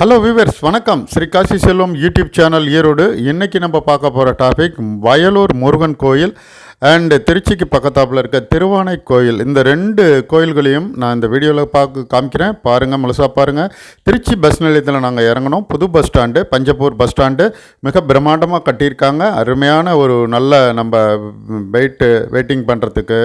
Hello viewers வணக்கம். Sri Kasi Selvam YouTube channel Erode. இன்றைக்கி நம்ம பார்க்க போகிற டாபிக் வயலூர் முருகன் கோயில் அண்டு திருச்சிக்கு பக்கத்தாப்பில் இருக்க திருவானை கோயில். இந்த ரெண்டு கோயில்களையும் நான் இந்த வீடியோவில் பார்க்க காமிக்கிறேன். பாருங்கள் முழுசாக பாருங்கள் திருச்சி பஸ் நிலையத்தில் நாங்கள் இறங்கணும் புது bus stand Panjappur bus stand மிக பிரம்மாண்டமாக கட்டியிருக்காங்க. அருமையான ஒரு நல்ல நம்ம வெயிட்டு வெயிட்டிங் பண்ணுறதுக்கு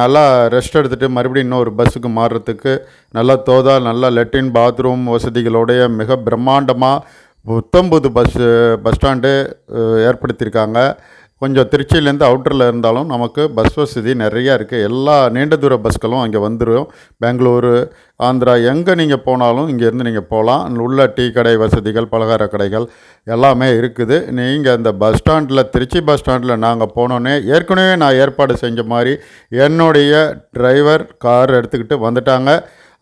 நல்லா ரெஸ்ட் எடுத்துகிட்டு மறுபடியும் இன்னொரு பஸ்ஸுக்கு மாறுறதுக்கு நல்லா தோதா நல்லா லெட்டின் பாத்ரூம் வசதிகளோடைய மிக பிரம்மாண்டமாக புத்தம்புது பஸ்ஸு பஸ் ஸ்டாண்டு ஏற்படுத்தியிருக்காங்க. கொஞ்சம் திருச்சியிலேருந்து அவுட்டரில் இருந்தாலும் நமக்கு பஸ் வசதி நிறையா இருக்குது எல்லா நீண்ட தூர பஸ்களும் அங்கே வந்துடும் பெங்களூரு ஆந்திரா எங்கே நீங்கள் போனாலும் இங்கேருந்து நீங்கள் போகலாம். உள்ள டீ கடை வசதிகள் பலகார கடைகள் எல்லாமே இருக்குது. நீங்கள் அந்த பஸ் ஸ்டாண்டில் திருச்சி பஸ் ஸ்டாண்டில் நாங்கள் போனோன்னே ஏற்கனவே நான் ஏற்பாடு செஞ்ச மாதிரி என்னுடைய டிரைவர் கார் எடுத்துக்கிட்டு வந்துட்டாங்க.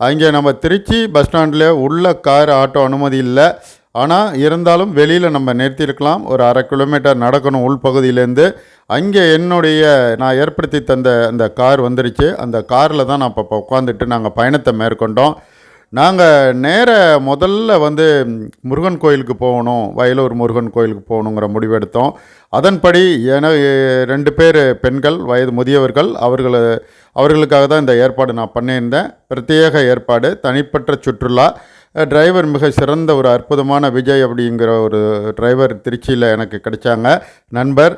அங்கே நம்ம திருச்சி பஸ் ஸ்டாண்டில் உள்ள கார் ஆட்டோ அனுமதி இல்லை. ஆனால் இருந்தாலும் வெளியில் நம்ம நிறுத்தியிருக்கலாம். ஒரு அரை கிலோமீட்டர் நடக்கணும் உள்பகுதியிலேருந்து அங்கே என்னுடைய நான் ஏற்படுத்தி தந்த அந்த கார் வந்துருச்சு. அந்த காரில் தான் நான் இப்போ உட்காந்துட்டு நாங்கள் பயணத்தை மேற்கொண்டோம். நாங்கள் நேர முதல்ல வந்து முருகன் கோயிலுக்கு போகணும் வயலூர் முருகன் கோயிலுக்கு போகணுங்கிற முடிவெடுத்தோம் அதன்படி என ரெண்டு பேர் பெண்கள் வயது முதியவர்கள் அவர்கள் அவர்களுக்காக தான் இந்த ஏற்பாடு நான் பண்ணியிருந்தேன். பிரத்யேக ஏற்பாடு தனிப்பட்ட சுற்றுலா. டிரைவர் மிக சிறந்த ஒரு அற்புதமான விஜய் அப்படிங்கிற ஒரு டிரைவர் திருச்சியில் எனக்கு கிடைச்சாங்க. நண்பர்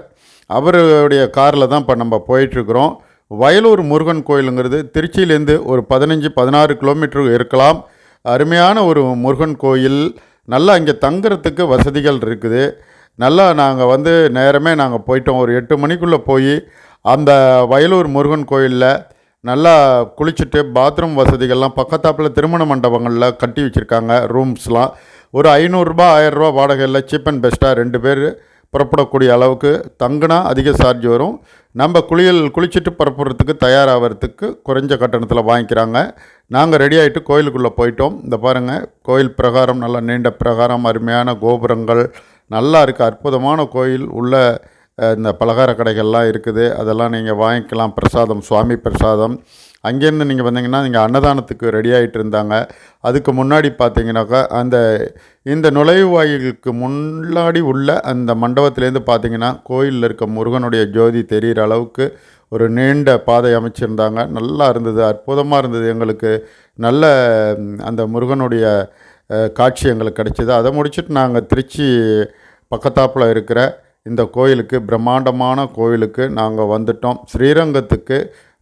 அவருடைய காரில் தான் இப்போ நம்ம போயிட்டுருக்குறோம். வயலூர் முருகன் கோயிலுங்கிறது திருச்சியிலேருந்து ஒரு பதினஞ்சு பதினாறு கிலோமீட்டர் இருக்கலாம். அருமையான ஒரு முருகன் கோயில். நல்லா இங்கே தங்குறதுக்கு வசதிகள் இருக்குது. நல்லா நாங்கள் வந்து நேரமே நாங்கள் போயிட்டோம். ஒரு எட்டு மணிக்குள்ளே போய் அந்த வயலூர் முருகன் கோயிலில் நல்லா குளிச்சுட்டு பாத்ரூம் வசதிகள்லாம் பக்கத்தாப்பில் திருமண மண்டபங்களில் கட்டி வச்சுருக்காங்க. ரூம்ஸ்லாம். ஒரு ஐநூறுரூபா ஆயிரரூபா வாடகையில் சீப் அண்ட் பெஸ்ட்டாக ரெண்டு பேர் புறப்படக்கூடிய அளவுக்கு தங்குனா அதிக சார்ஜ் வரும். நம்ம குளியல் குளிச்சுட்டு புறப்படுறதுக்கு தயாராகிறதுக்கு குறைஞ்ச கட்டணத்தில் வாங்கிக்கிறாங்க. நாங்கள் ரெடி ஆகிட்டு கோயிலுக்குள்ளே போயிட்டோம். இந்த பாருங்கள் கோயில் பிரகாரம் நல்லா நீண்ட பிரகாரம் அருமையான கோபுரங்கள் நல்லா இருக்குது அற்புதமான கோயில் உள்ள இந்த பலகார கடைகள்லாம் இருக்குது. அதெல்லாம் நீங்கள் வாங்கிக்கலாம். பிரசாதம் சுவாமி பிரசாதம். அங்கேருந்து நீங்கள் வந்தீங்கன்னா நீங்கள் அன்னதானத்துக்கு ரெடி ஆகிட்டு இருந்தாங்க. அதுக்கு முன்னாடி பார்த்தீங்கன்னாக்கா அந்த இந்த நுழைவாயிலுக்கு முன்னாடி உள்ள அந்த மண்டபத்திலேருந்து பார்த்தீங்கன்னா கோயிலில் இருக்க முருகனுடைய ஜோதி தெரிகிற அளவுக்கு ஒரு நீண்ட பாதை அமைச்சிருந்தாங்க. நல்லா இருந்தது அற்புதமாக இருந்தது. எங்களுக்கு நல்ல அந்த முருகனுடைய காட்சி எங்களுக்கு கிடைச்சிது. அதை முடிச்சுட்டு நாங்கள் திருச்சி பக்கத்தாப்பில் இருக்கிற இந்த கோயிலுக்கு பிரம்மாண்டமான கோயிலுக்கு நாங்கள் வந்துட்டோம். ஸ்ரீரங்கத்துக்கு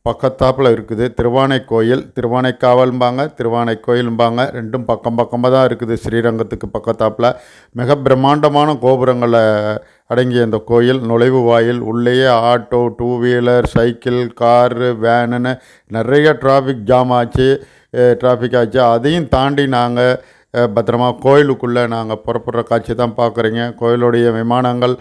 பக்கத்தாப்பில் இருக்குது. திருவானை கோயில் திருவானைக்காவல்பாங்க திருவானை கோயிலும்பாங்க ரெண்டும் பக்கம் பக்கமாக தான் இருக்குது ஸ்ரீரங்கத்துக்கு பக்கத்தாப்பில். மிக பிரம்மாண்டமான கோபுரங்களை அடங்கிய இந்த கோயில். நுழைவு வாயில் உள்ளேயே auto two wheeler cycle car வேனுன்னு நிறைய டிராஃபிக் ஜாம் ஆச்சு. டிராஃபிக் ஆச்சு. அதையும் தாண்டி நாங்கள் பத்திரமாக பத்திரமா கோயிலுக்குள்ளே நாங்கள் புறப்படுற காட்சி தான் பார்க்குறீங்க. கோயிலுடைய விமானங்கள்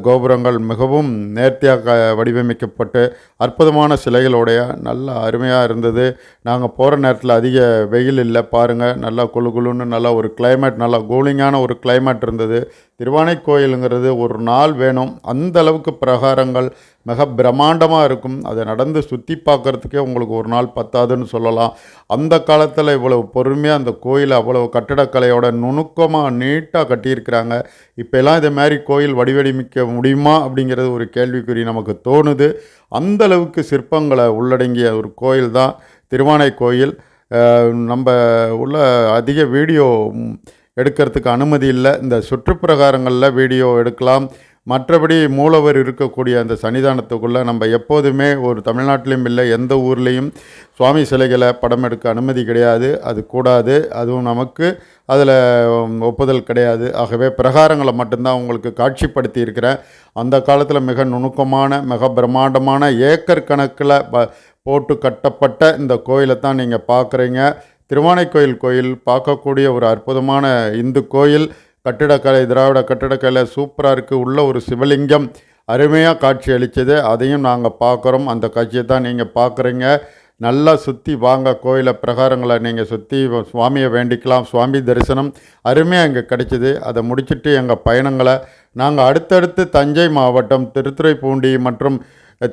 கோபுரங்கள் மிகவும் நேர்த்தியாக க- வடிவமைக்கப்பட்டு அற்புதமான சிலைகளுடைய நல்ல அருமையாக இருந்தது. நாங்கள் போகிற நேரத்தில் அதிக வெயில் இல்லை பாருங்கள் நல்லா குளு குளுன்னு நல்லா ஒரு கிளைமேட் நல்லா கூலிங்கான ஒரு கிளைமேட் இருந்தது. திருவானை கோயிலுங்கிறது ஒரு நாள் வேணும். அந்த அளவுக்கு பிரகாரங்கள் மிக பிரம்மாண்டமாக இருக்கும். அதை நடந்து சுற்றி பார்க்குறதுக்கே உங்களுக்கு ஒரு நாள் பத்தாதுன்னு சொல்லலாம். அந்த காலத்தில் இவ்வளவு பொறுமையாக அந்த கோயில் அவ்வளவு கட்டிடக்கலையோட நுணுக்கமாக நீட்டாக கட்டியிருக்கிறாங்க. இப்போல்லாம் இதே மாதிரி கோயில் வடிவடிமிக்க முடியுமா அப்படிங்கிறது ஒரு கேள்விக்குறி நமக்கு தோணுது. அந்தளவுக்கு சிற்பங்களை உள்ளடங்கிய ஒரு கோயில் தான் திருவானை கோயில். நம்ம உள்ள அதிக வீடியோ எடுக்கிறதுக்கு அனுமதி இல்லை. இந்த சுற்றுப்பிரகாரங்களில் வீடியோ எடுக்கலாம். மற்றபடி மூலவர் இருக்கக்கூடிய அந்த சன்னிதானத்துக்குள்ளே நம்ம எப்போதுமே ஒரு தமிழ்நாட்டிலையும் இல்லை எந்த ஊர்லேயும் சுவாமி சிலைகளை படம் எடுக்க அனுமதி கிடையாது அது கூடாது. அதுவும் நமக்கு அதில் ஒப்புதல் கிடையாது. ஆகவே பிரகாரங்களை மட்டும்தான் உங்களுக்கு காட்சிப்படுத்தி இருக்கிறேன். அந்த காலத்தில் மிக நுணுக்கமான மிக பிரம்மாண்டமான ஏக்கர் கணக்கில் ப போட்டு கட்டப்பட்ட இந்த கோயிலை தான் நீங்கள் பார்க்குறீங்க. திருவானைக்கோயில் கோயில் பார்க்கக்கூடிய ஒரு அற்புதமான இந்து கோயில். கட்டிடக்கலை திராவிட கட்டிடக்கலை சூப்பராக இருக்குது உள்ள ஒரு சிவலிங்கம் அருமையாக காட்சி அளித்தது அதையும் நாங்கள் பார்க்குறோம் அந்த காட்சியை தான் நீங்கள் பார்க்குறீங்க நல்லா சுற்றி வாங்க. கோயிலை பிரகாரங்களை நீங்கள் சுற்றி சுவாமியை வேண்டிக்கலாம். சுவாமி தரிசனம் அருமையாக இங்கே கிடைச்சிது. அதை முடிச்சுட்டு எங்கள் பயணங்களை நாங்கள் அடுத்தடுத்து தஞ்சை மாவட்டம் திருத்துறைப்பூண்டி மற்றும்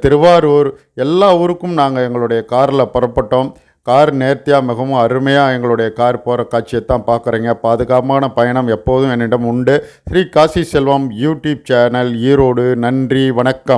திருவாரூர் எல்லா ஊருக்கும் நாங்கள் எங்களுடைய காரில் புறப்பட்டோம். கார் நேர்த்தியாக மிகவும் அருமையாக எங்களுடைய கார் போகிற காட்சியை தான் பார்க்குறீங்க. பாதுகாப்பான பயணம் எப்போதும் என்னிடம் உண்டு. Sri Kasi Selvam YouTube channel Erode. நன்றி வணக்கம்.